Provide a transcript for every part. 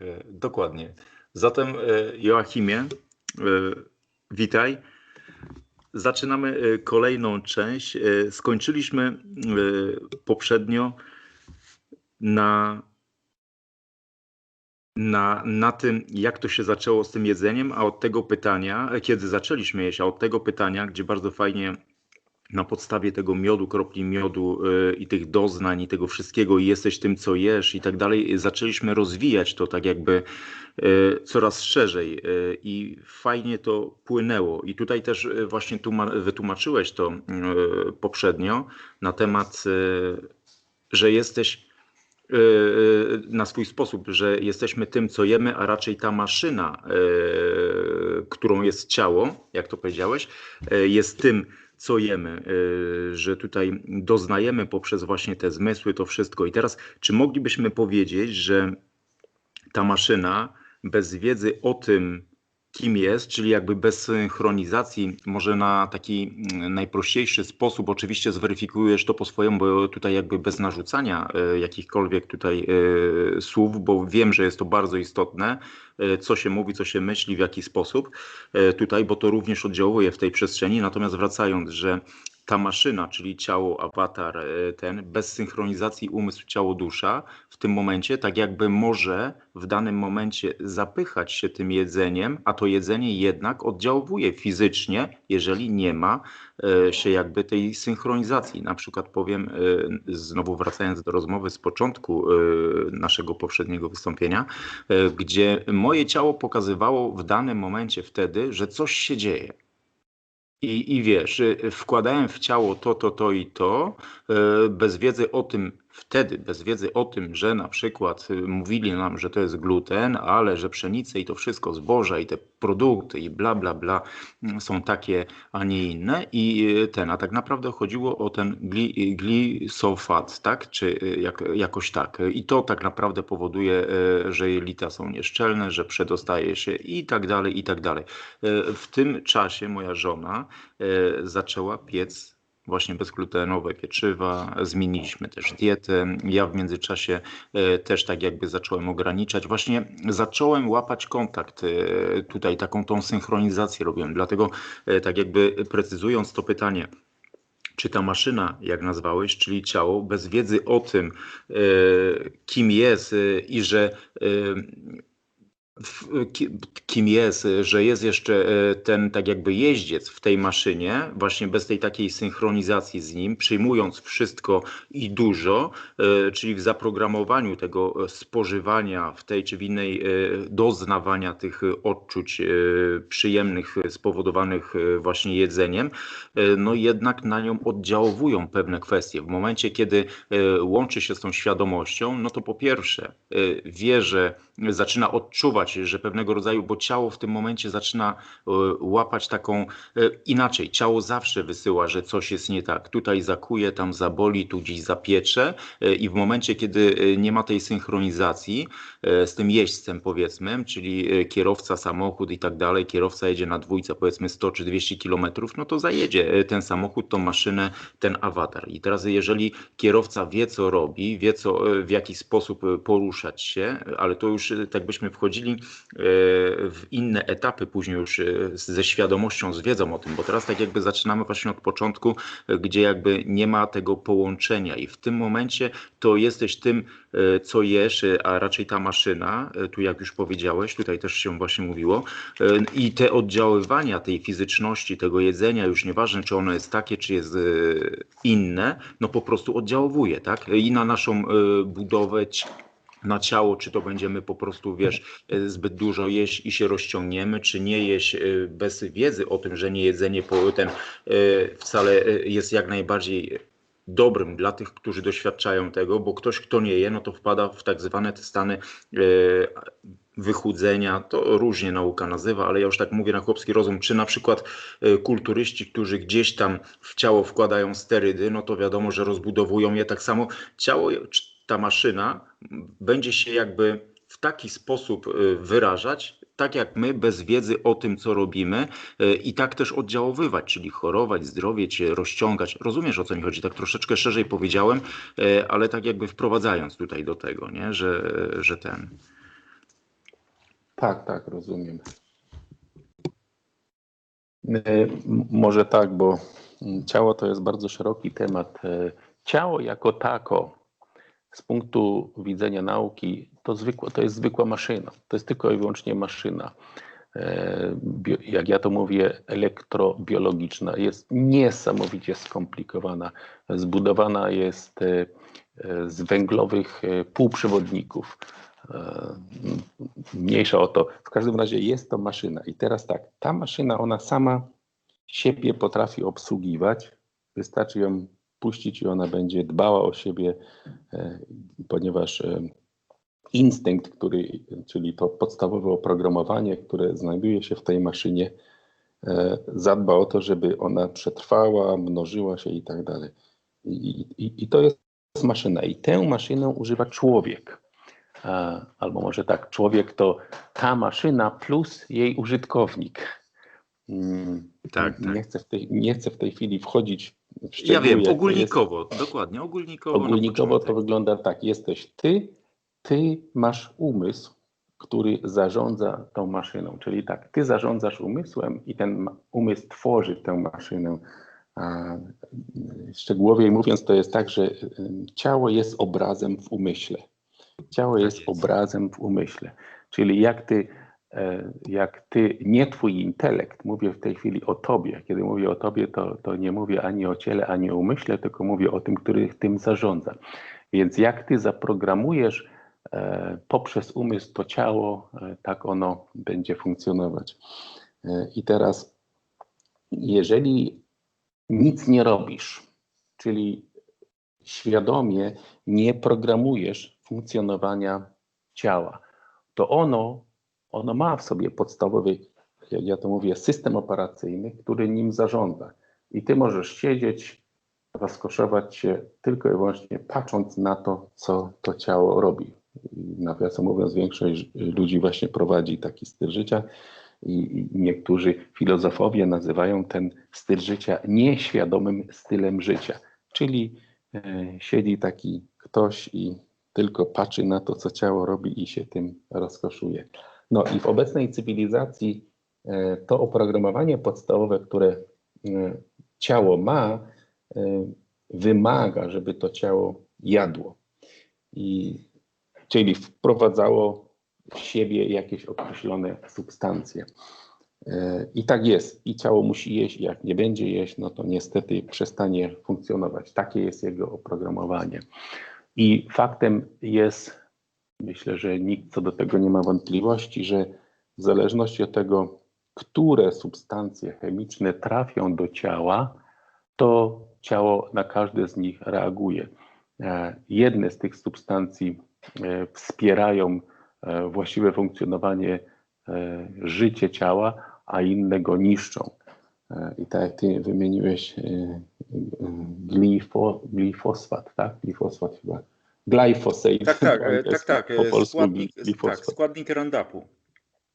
E, dokładnie. Zatem e, Joachimie, e, witaj. Zaczynamy kolejną część. Skończyliśmy poprzednio na, na, na tym, jak to się zaczęło z tym jedzeniem, a od tego pytania, kiedy zaczęliśmy jeść, a od tego pytania, gdzie bardzo fajnie na podstawie tego miodu, kropli miodu y, i tych doznań i tego wszystkiego i jesteś tym, co jesz i tak dalej, zaczęliśmy rozwijać to tak jakby y, coraz szerzej y, i fajnie to płynęło. I tutaj też właśnie wytłumaczyłeś to poprzednio na temat, że jesteś na swój sposób, że jesteśmy tym, co jemy, a raczej ta maszyna, którą jest ciało, jak to powiedziałeś, jest tym, co jemy, y, że tutaj doznajemy poprzez właśnie te zmysły, to wszystko. I teraz, czy moglibyśmy powiedzieć, że ta maszyna bez wiedzy o tym, kim jest, czyli jakby bez synchronizacji, może na taki mm, najprościejszy sposób, oczywiście zweryfikujesz to po swojemu, bo tutaj jakby bez narzucania e, jakichkolwiek tutaj e, słów, bo wiem, że jest to bardzo istotne, e, co się mówi, co się myśli, w jaki sposób tutaj, bo to również oddziałuje w tej przestrzeni. Natomiast wracając, że ta maszyna, czyli ciało, awatar, e, ten, bez synchronizacji umysł, ciało, dusza, w tym momencie tak jakby może w danym momencie zapychać się tym jedzeniem, a to jedzenie jednak oddziałuje fizycznie, jeżeli nie ma e, się jakby tej synchronizacji. Na przykład powiem, e, znowu wracając do rozmowy z początku naszego poprzedniego wystąpienia, gdzie moje ciało pokazywało w danym momencie wtedy, że coś się dzieje i, I wiesz, y, wkładałem w ciało to, to, to i to, y, bez wiedzy o tym, wtedy, bez wiedzy o tym, że na przykład y, mówili nam, że to jest gluten, ale że pszenice i to wszystko, zboża i te produkty i bla, bla, bla mm, są takie, a nie inne. I ten, a tak naprawdę chodziło o ten gli, glisofat, tak? Czy jak, jakoś tak. I to tak naprawdę powoduje, że jelita są nieszczelne, że przedostaje się i tak dalej, i tak dalej. W tym czasie moja żona, zaczęła piec właśnie bezglutenowe pieczywa, zmieniliśmy też dietę. Ja w międzyczasie e, też tak jakby zacząłem ograniczać. Właśnie zacząłem łapać kontakt, e, tutaj taką tą synchronizację robiłem. Dlatego tak jakby precyzując to pytanie, czy ta maszyna, jak nazwałeś, czyli ciało, bez wiedzy o tym, kim jest i że kim jest, że jest jeszcze e, ten tak jakby jeździec w tej maszynie, właśnie bez tej takiej synchronizacji z nim, przyjmując wszystko i dużo, e, czyli w zaprogramowaniu tego spożywania w tej czy w innej e, doznawania tych odczuć przyjemnych spowodowanych właśnie jedzeniem, no jednak na nią oddziałowują pewne kwestie. W momencie, kiedy łączy się z tą świadomością, no to po pierwsze wie, że zaczyna odczuwać, że pewnego rodzaju, bo ciało w tym momencie zaczyna e, łapać taką e, inaczej. Ciało zawsze wysyła, że coś jest nie tak. Tutaj zakuje, tam zaboli, tu gdzieś zapiecze e, i w momencie, kiedy nie ma tej synchronizacji z tym jeźdźcem powiedzmy, czyli kierowca, samochód i tak dalej, kierowca jedzie na dwójce powiedzmy 100 czy 200 kilometrów, no to zajedzie ten samochód, tą maszynę, ten awatar. I teraz jeżeli kierowca wie co robi, wie co, w jaki sposób poruszać się, ale to już już tak byśmy wchodzili e, w inne etapy później już e, ze świadomością, z wiedzą o tym, bo teraz tak jakby zaczynamy właśnie od początku, gdzie jakby nie ma tego połączenia i w tym momencie to jesteś tym, co jesz, a raczej ta maszyna, tu jak już powiedziałeś, tutaj też się właśnie mówiło, i te oddziaływania tej fizyczności, tego jedzenia, już nieważne czy ono jest takie, czy jest inne, no po prostu oddziałuje, tak? I na naszą budowę na ciało, czy to będziemy po prostu, wiesz, e, zbyt dużo jeść i się rozciągniemy, czy nie jeść e, bez wiedzy o tym, że nie jedzenie ten e, wcale jest jak najbardziej dobrym dla tych, którzy doświadczają tego, bo ktoś, kto nie je, no to wpada w tak zwane te stany wychudzenia, to różnie nauka nazywa, ale ja już tak mówię na chłopski rozum, czy na przykład kulturyści, którzy gdzieś tam w ciało wkładają sterydy, no to wiadomo, że rozbudowują je tak samo. Ciało ta maszyna będzie się jakby w taki sposób y, wyrażać, tak jak my, bez wiedzy o tym, co robimy y, i tak też oddziaływać, czyli chorować, zdrowieć, rozciągać. Rozumiesz, o co mi chodzi? Tak troszeczkę szerzej powiedziałem, y, ale tak jakby wprowadzając tutaj do tego, nie? Że, że ten... Tak, tak, rozumiem. Może tak, bo ciało to jest bardzo szeroki temat. Ciało jako tako, z punktu widzenia nauki, to, zwykła, to jest zwykła maszyna. To jest tylko i wyłącznie maszyna. E, Jak ja to mówię, elektrobiologiczna. Jest niesamowicie skomplikowana. Zbudowana jest e, z węglowych e, półprzewodników. Mniejsza o to. W każdym razie jest to maszyna. I teraz tak, ta maszyna, ona sama siebie potrafi obsługiwać. Wystarczy ją puścić i ona będzie dbała o siebie, e, ponieważ e, instynkt, który, czyli to podstawowe oprogramowanie, które znajduje się w tej maszynie, e, zadba o to, żeby ona przetrwała, mnożyła się i tak dalej. I, i, I to jest maszyna. I tę maszynę używa człowiek. Albo może tak, człowiek to ta maszyna plus jej użytkownik. Tak, tak. Nie chcę w tej, nie chcę w tej chwili wchodzić. Ja wiem, to jest. ogólnikowo, dokładnie, ogólnikowo. Ogólnikowo to wygląda tak. Jesteś ty, ty masz umysł, który zarządza tą maszyną. Czyli tak, ty zarządzasz umysłem i ten umysł tworzy tę maszynę. A, szczegółowiej mówiąc, to jest tak, że ciało jest obrazem w umyśle. Ciało jest, jest. obrazem w umyśle. Czyli jak ty, jak ty, nie twój intelekt, mówię w tej chwili o tobie. Kiedy mówię o tobie, to, to nie mówię ani o ciele, ani o umyśle, tylko mówię o tym, który tym zarządza. Więc jak ty zaprogramujesz e, poprzez umysł to ciało, e, tak ono będzie funkcjonować. E, I teraz, jeżeli nic nie robisz, czyli świadomie nie programujesz funkcjonowania ciała, to ono, ono ma w sobie podstawowy, jak ja to mówię, system operacyjny, który nim zarządza. I ty możesz siedzieć, rozkoszować się tylko i wyłącznie patrząc na to, co to ciało robi. Nawiasem mówiąc, większość ludzi właśnie prowadzi taki styl życia i i niektórzy filozofowie nazywają ten styl życia nieświadomym stylem życia. Czyli e, siedzi taki ktoś i tylko patrzy na to, co ciało robi i się tym rozkoszuje. No i w obecnej cywilizacji e, to oprogramowanie podstawowe, które e, ciało ma, e, wymaga, żeby to ciało jadło. I, czyli wprowadzało w siebie jakieś określone substancje. I tak jest. I ciało musi jeść, jak nie będzie jeść, no to niestety przestanie funkcjonować. Takie jest jego oprogramowanie. I faktem jest, myślę, że nikt co do tego nie ma wątpliwości, że w zależności od tego, które substancje chemiczne trafią do ciała, to ciało na każde z nich reaguje. E, Jedne z tych substancji e, wspierają e, właściwe funkcjonowanie, życie ciała, a inne go niszczą. I tak jak ty wymieniłeś glifo, glifosfat, tak? Glifosfat chyba. Glyphosate. Tak, tak, e, tak, tak. Po e, polsku Składnik, tak, składnik Roundupu.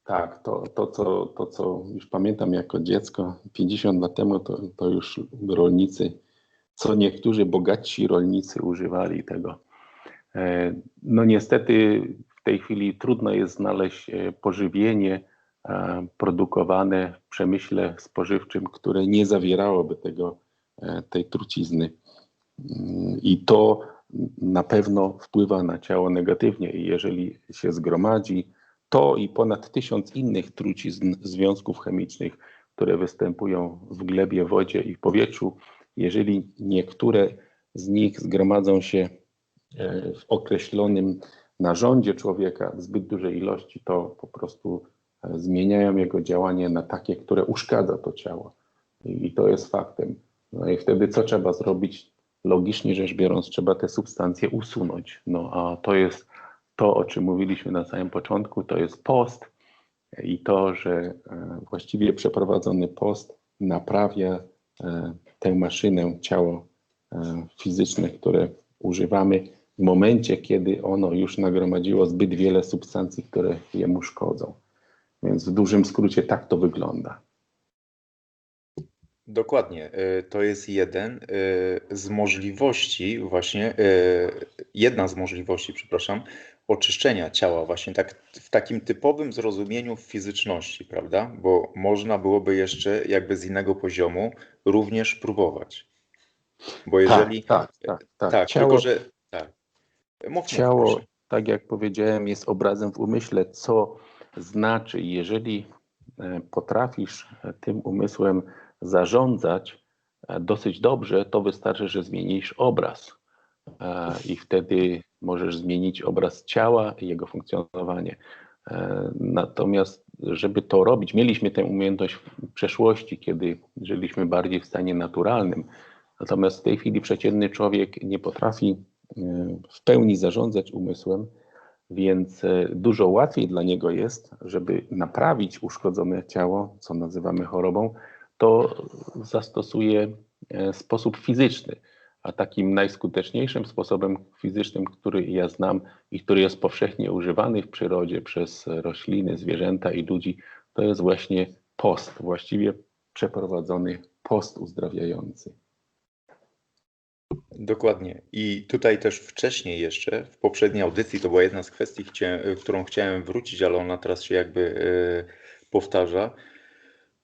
Tak, to, to, co, to co już pamiętam jako dziecko, 50 lat temu, to, to już rolnicy, co niektórzy bogatsi rolnicy używali tego. E, No niestety w tej chwili trudno jest znaleźć pożywienie produkowane w przemyśle spożywczym, które nie zawierałoby tego, tej trucizny. Mm, I to na pewno wpływa na ciało negatywnie. I jeżeli się zgromadzi to i ponad tysiąc innych trucizn związków chemicznych, które występują w glebie, wodzie i w powietrzu, jeżeli niektóre z nich zgromadzą się e, w określonym narządzie człowieka w zbyt dużej ilości, to po prostu e, zmieniają jego działanie na takie, które uszkadza to ciało. I i to jest faktem. No i wtedy co trzeba zrobić? Logicznie rzecz biorąc, trzeba te substancje usunąć. No a to jest to, o czym mówiliśmy na samym początku, to jest post i to, że e, właściwie przeprowadzony post naprawia e, tę maszynę, ciało e, fizyczne, które używamy w momencie, kiedy ono już nagromadziło zbyt wiele substancji, które jemu szkodzą. Więc w dużym skrócie tak to wygląda. Dokładnie. e, To jest jeden e, z możliwości, właśnie, e, jedna z możliwości, przepraszam, oczyszczenia ciała, właśnie tak w takim typowym zrozumieniu fizyczności, prawda? Bo można byłoby jeszcze jakby z innego poziomu również próbować. Bo jeżeli. Tak, tak, tak. tak ciało, tylko że. Tak. Mów, ciało proszę. tak jak powiedziałem, jest obrazem w umyśle, co znaczy, jeżeli e, potrafisz e, tym umysłem zarządzać e, dosyć dobrze, to wystarczy, że zmienisz obraz e, i wtedy możesz zmienić obraz ciała i jego funkcjonowanie. E, Natomiast, żeby to robić, mieliśmy tę umiejętność w przeszłości, kiedy żyliśmy bardziej w stanie naturalnym. Natomiast w tej chwili przeciętny człowiek nie potrafi w pełni zarządzać umysłem, więc dużo łatwiej dla niego jest, żeby naprawić uszkodzone ciało, co nazywamy chorobą, to zastosuje sposób fizyczny. A takim najskuteczniejszym sposobem fizycznym, który ja znam i który jest powszechnie używany w przyrodzie przez rośliny, zwierzęta i ludzi, to jest właśnie post, właściwie przeprowadzony post uzdrawiający. Dokładnie. I tutaj też wcześniej jeszcze, w poprzedniej audycji, to była jedna z kwestii, którą chciałem wrócić, ale ona teraz się jakby e, powtarza,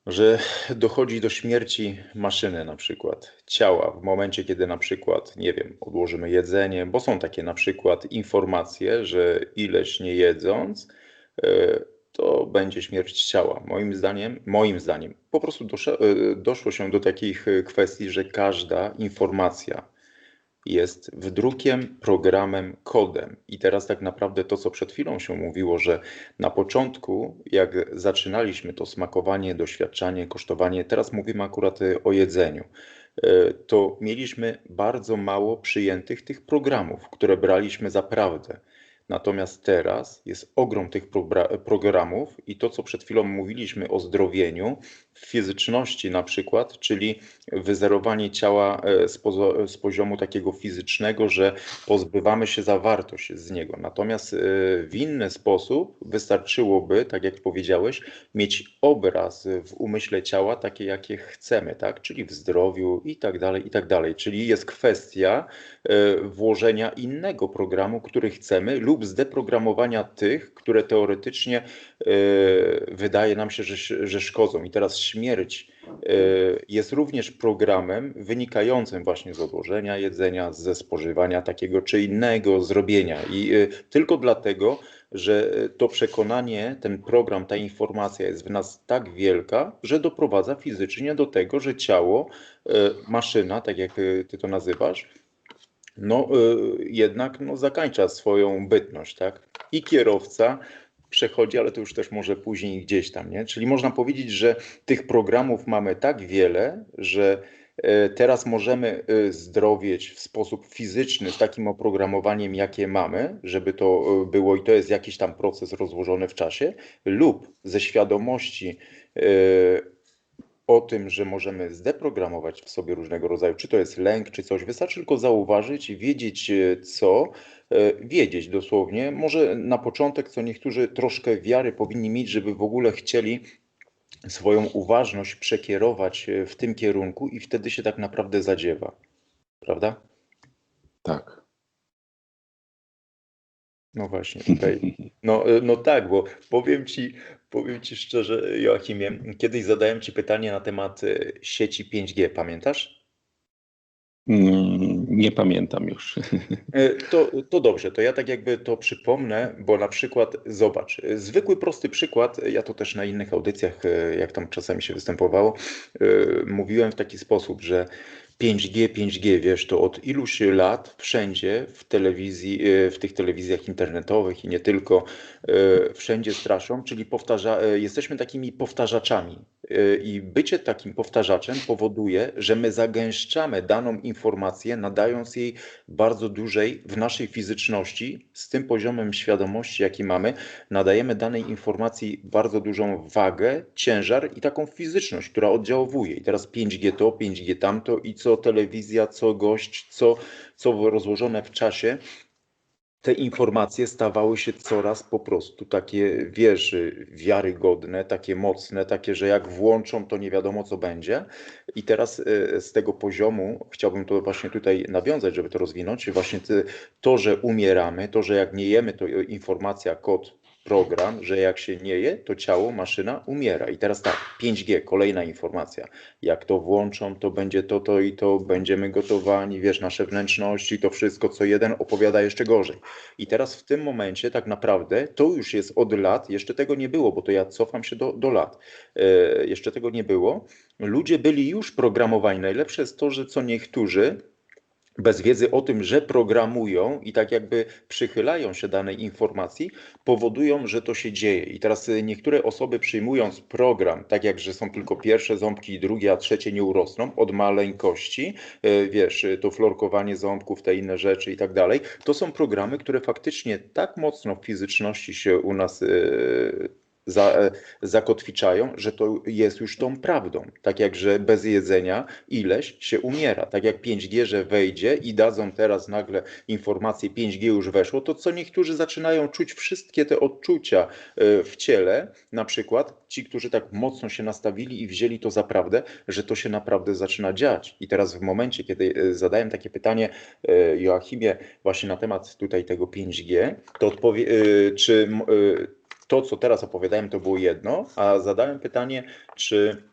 że dochodzi do śmierci maszyny na przykład, ciała, w momencie, kiedy na przykład, nie wiem, odłożymy jedzenie, bo są takie na przykład informacje, że ileś nie jedząc, e, to będzie śmierć ciała. Moim zdaniem, moim zdaniem, po prostu e, doszło się do takich e, kwestii, że każda informacja jest wdrukiem, programem, kodem. I teraz tak naprawdę to, co przed chwilą się mówiło, że na początku, jak zaczynaliśmy to smakowanie, doświadczanie, kosztowanie, teraz mówimy akurat y, o jedzeniu, y, to mieliśmy bardzo mało przyjętych tych programów, które braliśmy za prawdę. Natomiast teraz jest ogrom tych programów i to, co przed chwilą mówiliśmy o zdrowieniu, fizyczności na przykład, czyli wyzerowanie ciała e, z, pozo- z poziomu takiego fizycznego, że pozbywamy się zawartość z niego. Natomiast e, w inny sposób wystarczyłoby, tak jak powiedziałeś, mieć obraz w umyśle ciała takie, jakie chcemy, tak? czyli w zdrowiu i tak dalej, i tak dalej. Czyli jest kwestia e, włożenia innego programu, który chcemy lub zdeprogramowania tych, które teoretycznie e, wydaje nam się, że, że szkodzą. I teraz śmierć e, jest również programem wynikającym właśnie z odłożenia jedzenia, ze spożywania takiego czy innego zrobienia. I e, tylko dlatego, że to przekonanie, ten program, ta informacja jest w nas tak wielka, że doprowadza fizycznie do tego, że ciało, maszyna, tak jak ty to nazywasz, no y, jednak no, zakańcza swoją bytność, tak? I kierowca przechodzi, ale to już też może później gdzieś tam, nie? Czyli można powiedzieć, że tych programów mamy tak wiele, że e, teraz możemy e, zdrowieć w sposób fizyczny z takim oprogramowaniem, jakie mamy, żeby to e, było i to jest jakiś tam proces rozłożony w czasie, lub ze świadomości o tym, że możemy zdeprogramować w sobie różnego rodzaju, czy to jest lęk, czy coś. Wystarczy tylko zauważyć i wiedzieć e, co, e, wiedzieć dosłownie. Może na początek, co niektórzy troszkę wiary powinni mieć, żeby w ogóle chcieli swoją uważność przekierować e, w tym kierunku i wtedy się tak naprawdę zadziewa. Prawda? Tak. No właśnie, tutaj. No, e, no tak, bo powiem ci, powiem ci szczerze, Joachimie, kiedyś zadałem ci pytanie na temat e, sieci 5G, pamiętasz? Mm, Nie pamiętam już. E, To, to dobrze, to ja tak jakby to przypomnę, bo na przykład zobacz, zwykły prosty przykład, ja to też na innych audycjach, jak tam czasami się występowało, mówiłem w taki sposób, że 5G, 5G, wiesz, to od iluś lat wszędzie w telewizji, e, w tych telewizjach internetowych i nie tylko, e, wszędzie straszą, czyli powtarza, e, jesteśmy takimi powtarzaczami. E, I bycie takim powtarzaczem powoduje, że my zagęszczamy daną informację, nadając jej bardzo dużej w naszej fizyczności, z tym poziomem świadomości, jaki mamy, nadajemy danej informacji bardzo dużą wagę, ciężar i taką fizyczność, która oddziałuje. I teraz 5G to, 5G tamto i co telewizja, co gość, co, co rozłożone w czasie. Te informacje stawały się coraz po prostu takie, wiesz, wiarygodne, takie mocne, takie, że jak włączą, to nie wiadomo co będzie. I teraz e, z tego poziomu chciałbym to właśnie tutaj nawiązać, żeby to rozwinąć, właśnie to, że umieramy, to, że jak nie jemy, to informacja, kod program, że jak się nie je, to ciało, maszyna umiera. I teraz tak, 5G, kolejna informacja. Jak to włączą, to będzie to, to i to, będziemy gotowani, wiesz, nasze wnętrzności, to wszystko, co jeden opowiada jeszcze gorzej. I teraz w tym momencie tak naprawdę to już jest od lat, jeszcze tego nie było, bo to ja cofam się do, do lat. E, jeszcze tego nie było. Ludzie byli już programowani. Najlepsze jest to, że co niektórzy bez wiedzy o tym, że programują i tak jakby przychylają się danej informacji, powodują, że to się dzieje. I teraz y, niektóre osoby przyjmując program, tak jak, że są tylko pierwsze ząbki drugie, a trzecie nie urosną od maleńkości, y, wiesz, y, to florkowanie ząbków, te inne rzeczy i tak dalej, to są programy, które faktycznie tak mocno w fizyczności się u nas za, e, zakotwiczają, że to jest już tą prawdą. Tak jak, że bez jedzenia ileś się umiera. Tak jak 5G, że wejdzie i dadzą teraz nagle informację 5G już weszło, to co niektórzy zaczynają czuć wszystkie te odczucia e, w ciele, na przykład ci, którzy tak mocno się nastawili i wzięli to za prawdę, że to się naprawdę zaczyna dziać. I teraz w momencie, kiedy e, zadałem takie pytanie Joachimie właśnie na temat tutaj tego 5G, to odpowie, czy to, co teraz opowiadałem, to było jedno, a zadałem pytanie, czy,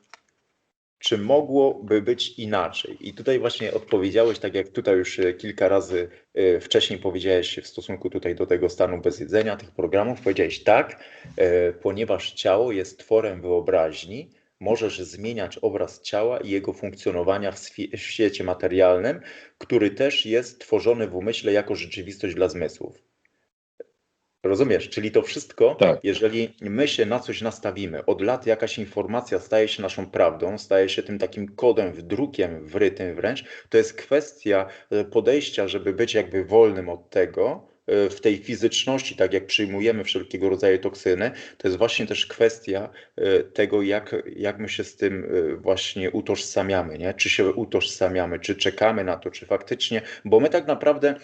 czy mogłoby być inaczej. I tutaj właśnie odpowiedziałeś, tak jak tutaj już e, kilka razy e, wcześniej powiedziałeś w stosunku tutaj do tego stanu bez jedzenia, tych programów, powiedziałeś tak, e, ponieważ ciało jest tworem wyobraźni, możesz zmieniać obraz ciała i jego funkcjonowania w, w świecie materialnym, który też jest tworzony w umyśle jako rzeczywistość dla zmysłów. Rozumiesz? Czyli to wszystko, tak. jeżeli my się na coś nastawimy, od lat jakaś informacja staje się naszą prawdą, staje się tym takim kodem, wdrukiem, wrytym wręcz, to jest kwestia e, podejścia, żeby być jakby wolnym od tego, e, w tej fizyczności, tak jak przyjmujemy wszelkiego rodzaju toksyny, to jest właśnie też kwestia e, tego, jak, jak my się z tym właśnie utożsamiamy, nie? czy się utożsamiamy, czy czekamy na to, czy faktycznie, bo my tak naprawdę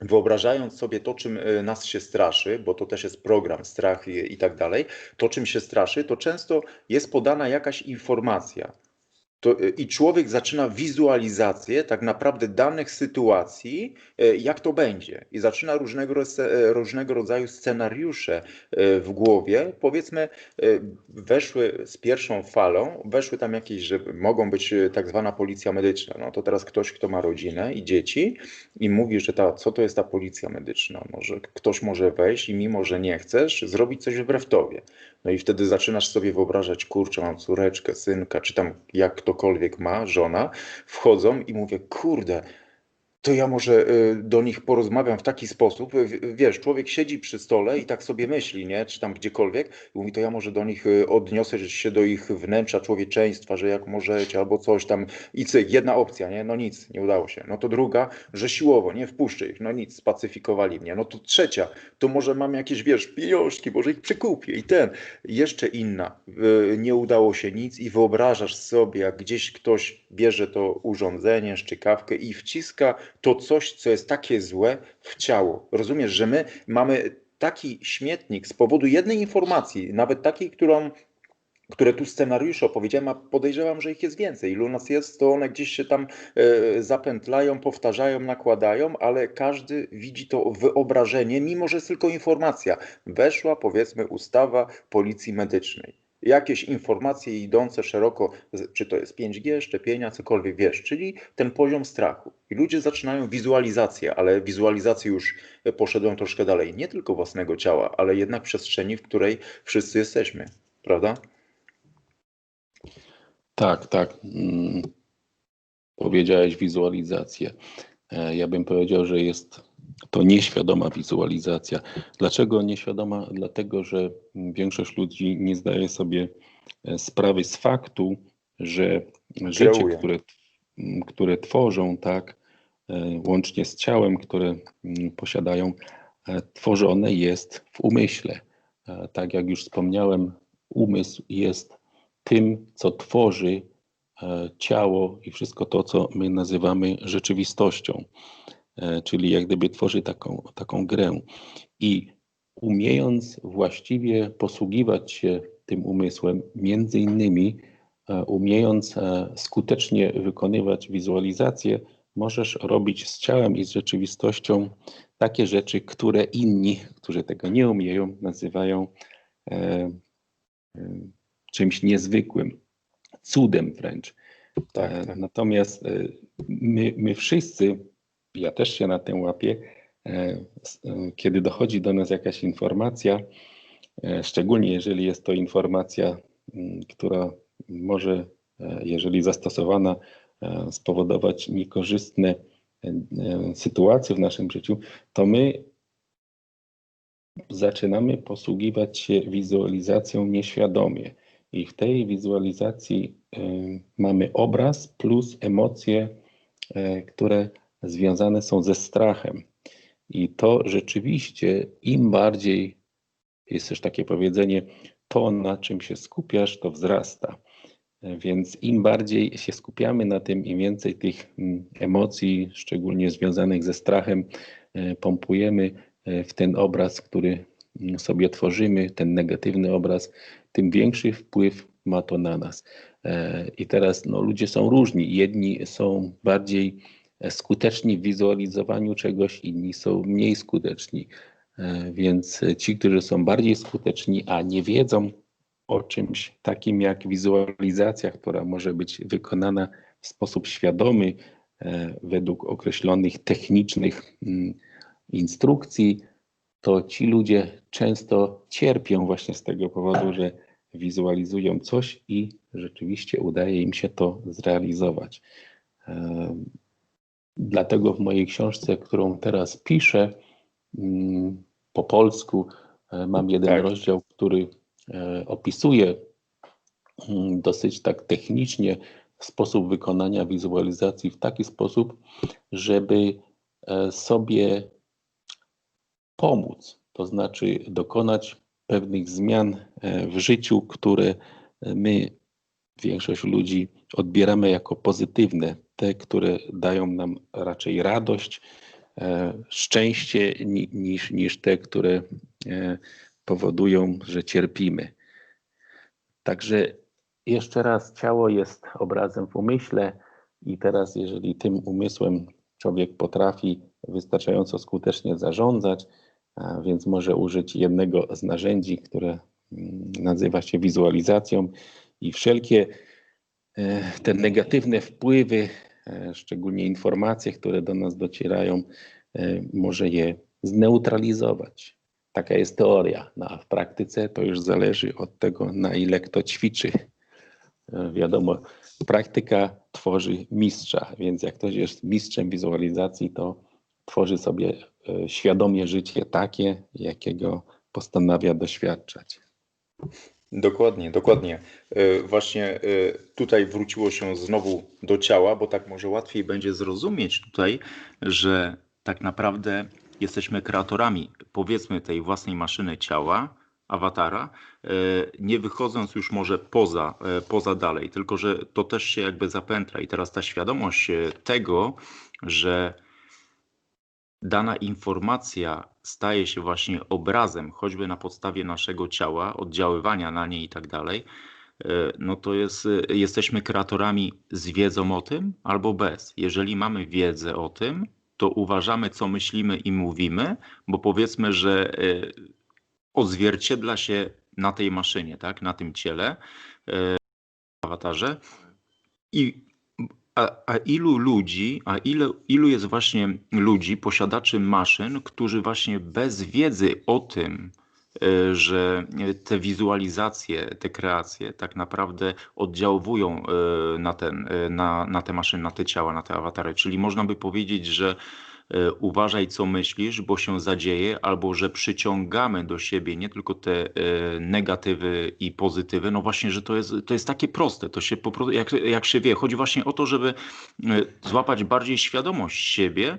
wyobrażając sobie to, czym e, nas się straszy, bo to też jest program, strach i, i, tak dalej, to czym się straszy, to często jest podana jakaś informacja. To, e, I człowiek zaczyna wizualizację tak naprawdę danych sytuacji, e, jak to będzie. I zaczyna różnego, różnego rodzaju scenariusze w głowie. Powiedzmy, weszły z pierwszą falą, weszły tam jakieś, że mogą być tak zwana policja medyczna. No to teraz ktoś, kto ma rodzinę i dzieci i mówi, że ta, co to jest ta policja medyczna? Może ktoś może wejść i mimo, że nie chcesz, zrobić coś wbrew tobie. No i wtedy zaczynasz sobie wyobrażać, kurczę, mam córeczkę, synka, czy tam jak ktokolwiek ma, żona, wchodzą i mówię, kurde, to ja może y, do nich porozmawiam w taki sposób. Wiesz, człowiek siedzi przy stole i tak sobie myśli, nie? Czy tam gdziekolwiek, i mówi, to ja może do nich y, odniosę się do ich wnętrza człowieczeństwa, że jak możecie, albo coś tam. I cyk, jedna opcja, nie? No nic, nie udało się. No to druga, że siłowo, nie wpuszczę ich. No nic, spacyfikowali mnie. No to trzecia, to może mam jakieś, wiesz, pieniążki, może ich przekupię. I ten, jeszcze inna, nie udało się nic i wyobrażasz sobie, jak gdzieś ktoś bierze to urządzenie, szczykawkę i wciska to coś, co jest takie złe w ciało. Rozumiesz, że my mamy taki śmietnik z powodu jednej informacji, nawet takiej, którą które tu scenariusze opowiedziałem, a podejrzewam, że ich jest więcej. Ilu nas jest, to one gdzieś się tam e, zapętlają, powtarzają, nakładają, ale każdy widzi to wyobrażenie, mimo że jest tylko informacja. Weszła, powiedzmy, ustawa policji medycznej jakieś informacje idące szeroko, czy to jest 5G, szczepienia, cokolwiek wiesz, czyli ten poziom strachu. I ludzie zaczynają wizualizację, ale wizualizację już poszedłem troszkę dalej, nie tylko własnego ciała, ale jednak przestrzeni, w której wszyscy jesteśmy, prawda? Tak, tak. Mm. Powiedziałeś wizualizację. E, ja bym powiedział, że jest to nieświadoma wizualizacja. Dlaczego nieświadoma? Dlatego, że większość ludzi nie zdaje sobie e, sprawy z faktu, że życie, które, które tworzą, tak, e, łącznie z ciałem, które posiadają, e, tworzone jest w umyśle. Tak jak już wspomniałem, umysł jest tym, co tworzy ciało i wszystko to, co my nazywamy rzeczywistością. E, czyli jak gdyby tworzy taką, taką grę. I umiejąc właściwie posługiwać się tym umysłem, między innymi e, umiejąc e, skutecznie wykonywać wizualizację, możesz robić z ciałem i z rzeczywistością takie rzeczy, które inni, którzy tego nie umieją, nazywają e, e, czymś niezwykłym, cudem wręcz. Tak, tak. Natomiast my, my wszyscy, ja też się na tym łapię, e, e, kiedy dochodzi do nas jakaś informacja, e, szczególnie jeżeli jest to informacja, m, która może, jeżeli zastosowana, spowodować niekorzystne sytuacje w naszym życiu, to my zaczynamy posługiwać się wizualizacją nieświadomie. I w tej wizualizacji mamy obraz plus emocje, które związane są ze strachem. I to rzeczywiście im bardziej, jest też takie powiedzenie, to na czym się skupiasz, to wzrasta. Więc im bardziej się skupiamy na tym, im więcej tych mm, emocji, szczególnie związanych ze strachem, y, pompujemy y, w ten obraz, który mm, sobie tworzymy, ten negatywny obraz, tym większy wpływ ma to na nas. E, I teraz no, ludzie są różni. Jedni są bardziej e, skuteczni w wizualizowaniu czegoś, inni są mniej skuteczni. E, Więc ci, którzy są bardziej skuteczni, a nie wiedzą o czymś takim jak wizualizacja, która może być wykonana w sposób świadomy, e, według określonych technicznych mm, instrukcji, to ci ludzie często cierpią właśnie z tego powodu, że wizualizują coś i rzeczywiście udaje im się to zrealizować. Dlatego w mojej książce, którą teraz piszę mm, po polsku, e, mam jeden Tak. rozdział, który e, opisuje mm, dosyć tak technicznie sposób wykonania wizualizacji w taki sposób, żeby e, sobie pomóc, to znaczy dokonać pewnych zmian w życiu, które my, większość ludzi, odbieramy jako pozytywne, te, które dają nam raczej radość, e, szczęście, ni- niż, niż te, które e, powodują, że cierpimy. Także jeszcze raz, ciało jest obrazem w umyśle, i teraz, jeżeli tym umysłem człowiek potrafi wystarczająco skutecznie zarządzać, więc może użyć jednego z narzędzi, które mm, nazywa się wizualizacją i wszelkie e, te negatywne wpływy, szczególnie informacje, które do nas docierają, e, może je zneutralizować. Taka jest teoria, no a w praktyce to już zależy od tego, na ile kto ćwiczy. E, Wiadomo, praktyka tworzy mistrza, więc jak ktoś jest mistrzem wizualizacji, to tworzy sobie e, świadomie życie takie, jakiego postanawia doświadczać. Dokładnie, dokładnie. E, Właśnie e, tutaj wróciło się znowu do ciała, bo tak może łatwiej będzie zrozumieć tutaj, że tak naprawdę jesteśmy kreatorami, powiedzmy, tej własnej maszyny ciała, awatara, e, nie wychodząc już może poza, poza dalej, tylko że to też się jakby zapętla. I teraz ta świadomość tego, że dana informacja staje się właśnie obrazem, choćby na podstawie naszego ciała, oddziaływania na nie i tak dalej, e, no to jest, jesteśmy kreatorami z wiedzą o tym albo bez. Jeżeli mamy wiedzę o tym, to uważamy, co myślimy i mówimy, bo powiedzmy, że e, odzwierciedla się na tej maszynie, tak, na tym ciele, e, awatarze. I a, a ilu ludzi, a ile, ilu jest właśnie ludzi, posiadaczy maszyn, którzy właśnie bez wiedzy o tym, e, że te wizualizacje, te kreacje tak naprawdę oddziaływują e, na, ten, e, na, na te maszyny, na te ciała, na te awatary. Czyli można by powiedzieć, że uważaj co myślisz, bo się zadzieje, albo że przyciągamy do siebie nie tylko te e, negatywy i pozytywy, no właśnie, że to jest, to jest takie proste, to się po prostu, jak, jak się wie, chodzi właśnie o to, żeby e, złapać bardziej świadomość siebie,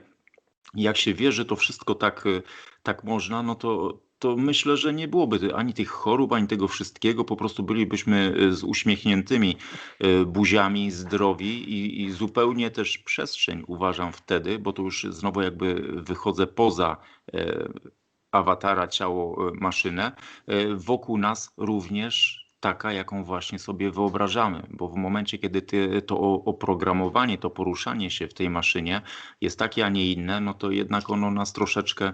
jak się wie, że to wszystko tak, e, tak można, no to to myślę, że nie byłoby ani tych chorób, ani tego wszystkiego. Po prostu bylibyśmy e, z uśmiechniętymi e, buziami, zdrowi i, i zupełnie też przestrzeń uważam wtedy, bo to już znowu jakby wychodzę poza e, awatara, ciało, maszynę, wokół nas również taka, jaką właśnie sobie wyobrażamy, bo w momencie, kiedy ty, to oprogramowanie, to poruszanie się w tej maszynie jest takie, a nie inne, no to jednak ono nas troszeczkę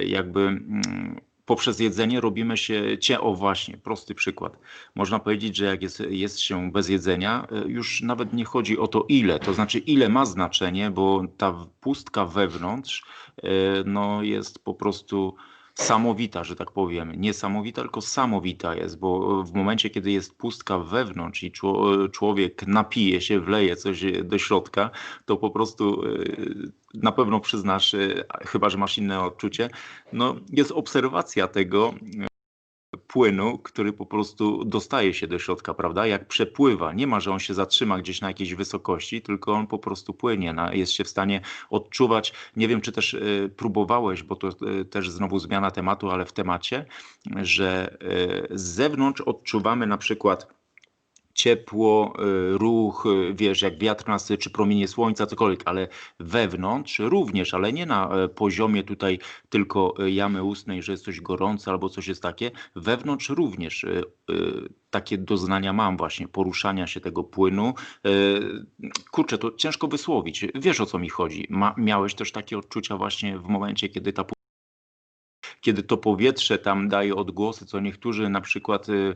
jakby mm, poprzez jedzenie robimy się, cie, o właśnie, prosty przykład. Można powiedzieć, że jak jest, jest się bez jedzenia, e, już nawet nie chodzi o to ile, to znaczy ile ma znaczenie, bo ta pustka wewnątrz e, no jest po prostu samowita, że tak powiem. Niesamowita, tylko samowita jest, bo w momencie, kiedy jest pustka wewnątrz i czło- człowiek napije się, wleje coś do środka, to po prostu y, na pewno przyznasz, y, chyba że masz inne odczucie, no jest obserwacja tego y, płynu, który po prostu dostaje się do środka, prawda? Jak przepływa. Nie ma, że on się zatrzyma gdzieś na jakiejś wysokości, tylko on po prostu płynie. Na, jest się w stanie odczuwać. Nie wiem, czy też y, próbowałeś, bo to y, też znowu zmiana tematu, ale w temacie, że y, z zewnątrz odczuwamy na przykład ciepło, y, ruch, y, wiesz, jak wiatr nas, czy promienie słońca, cokolwiek, ale wewnątrz również, ale nie na e, poziomie tutaj tylko e, jamy ustnej, że jest coś gorące albo coś jest takie. Wewnątrz również y, takie doznania mam właśnie, poruszania się tego płynu. Kurczę, to ciężko wysłowić. Wiesz o co mi chodzi. Ma, miałeś też takie odczucia właśnie w momencie, kiedy ta kiedy to powietrze tam daje odgłosy, co niektórzy na przykład y,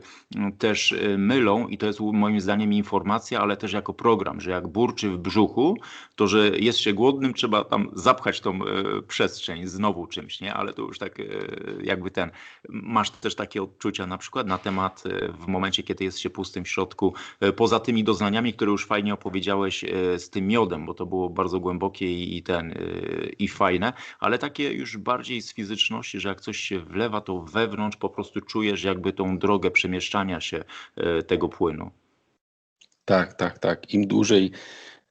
też y, mylą i to jest moim zdaniem informacja, ale też jako program, że jak burczy w brzuchu, to że jest się głodnym, trzeba tam zapchać tą y, przestrzeń znowu czymś, nie? Ale to już tak jakby ten. Masz też takie odczucia na przykład na temat w momencie, kiedy jest się pustym w środku, poza tymi doznaniami, które już fajnie opowiedziałeś z tym miodem, bo to było bardzo głębokie i, ten i fajne, ale takie już bardziej z fizyczności, że jak coś się wlewa, to wewnątrz po prostu czujesz jakby tą drogę przemieszczania się e, tego płynu. Tak, tak, tak. Im dłużej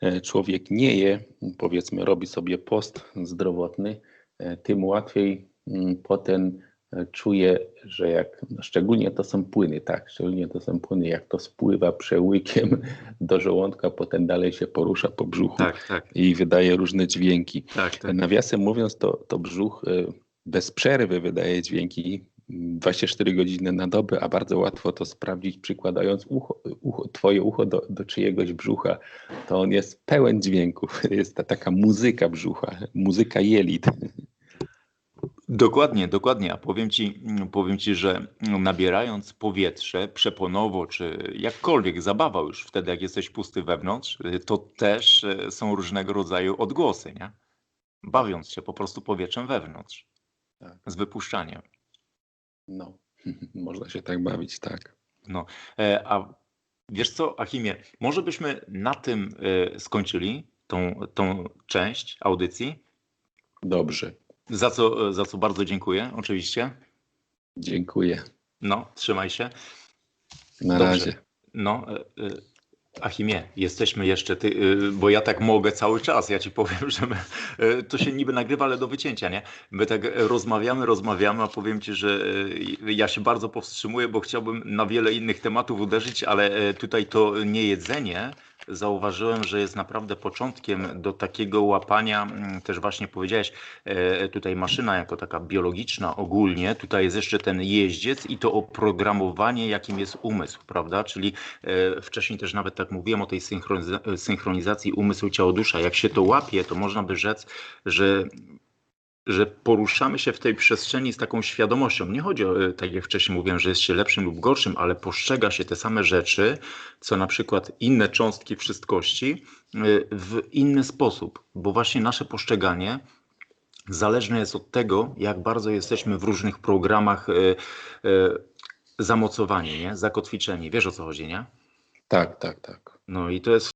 e, człowiek nie je, powiedzmy, robi sobie post zdrowotny, e, tym łatwiej mm, potem czuje, że jak, szczególnie to są płyny, tak, szczególnie to są płyny, jak to spływa przełykiem do żołądka, potem dalej się porusza po brzuchu Tak, tak, i wydaje różne dźwięki. tak. tak. Nawiasem mówiąc, to, to brzuch bez przerwy wydaje dźwięki mm, 24 godziny na dobę, a bardzo łatwo to sprawdzić, przykładając ucho, ucho, twoje ucho do, do czyjegoś brzucha. To on jest pełen dźwięków. Jest ta taka muzyka brzucha, muzyka jelit. Dokładnie, dokładnie. A powiem ci, powiem ci, że nabierając powietrze przeponowo, czy jakkolwiek zabawa już wtedy, jak jesteś pusty wewnątrz, to też są różnego rodzaju odgłosy, nie? Bawiąc się po prostu powietrzem wewnątrz, Tak. z wypuszczaniem. No, można się tak bawić, tak. No, e, a wiesz co, Achimie, może byśmy na tym e, skończyli tą, tą część audycji, Dobrze, za co, za co bardzo dziękuję, oczywiście. dziękuję. No, trzymaj się. Na Dobrze. razie. No, e, Achimie, jesteśmy jeszcze, ty, e, bo ja tak mogę cały czas, ja ci powiem, że my, e, to się niby nagrywa, ale do wycięcia, nie? My tak rozmawiamy, rozmawiamy, a powiem ci, że e, ja się bardzo powstrzymuję, bo chciałbym na wiele innych tematów uderzyć, ale tutaj to niejedzenie zauważyłem, że jest naprawdę początkiem do takiego łapania, mm, też właśnie powiedziałeś, e, tutaj maszyna jako taka biologiczna ogólnie, tutaj jest jeszcze ten jeździec i to oprogramowanie, jakim jest umysł, prawda? Czyli e, wcześniej też nawet tak mówiłem o tej synchroniza- synchronizacji umysłu ciało dusza. Jak się to łapie, to można by rzec, że że poruszamy się w tej przestrzeni z taką świadomością. Nie chodzi o, e, tak jak wcześniej mówiłem, że jest się lepszym lub gorszym, ale postrzega się te same rzeczy, co na przykład inne cząstki wszystkości e, w inny sposób, bo właśnie nasze postrzeganie zależne jest od tego, jak bardzo jesteśmy w różnych programach e, zamocowani, nie? zakotwiczeni. Wiesz o co chodzi, nie? Tak, tak, tak. No i to jest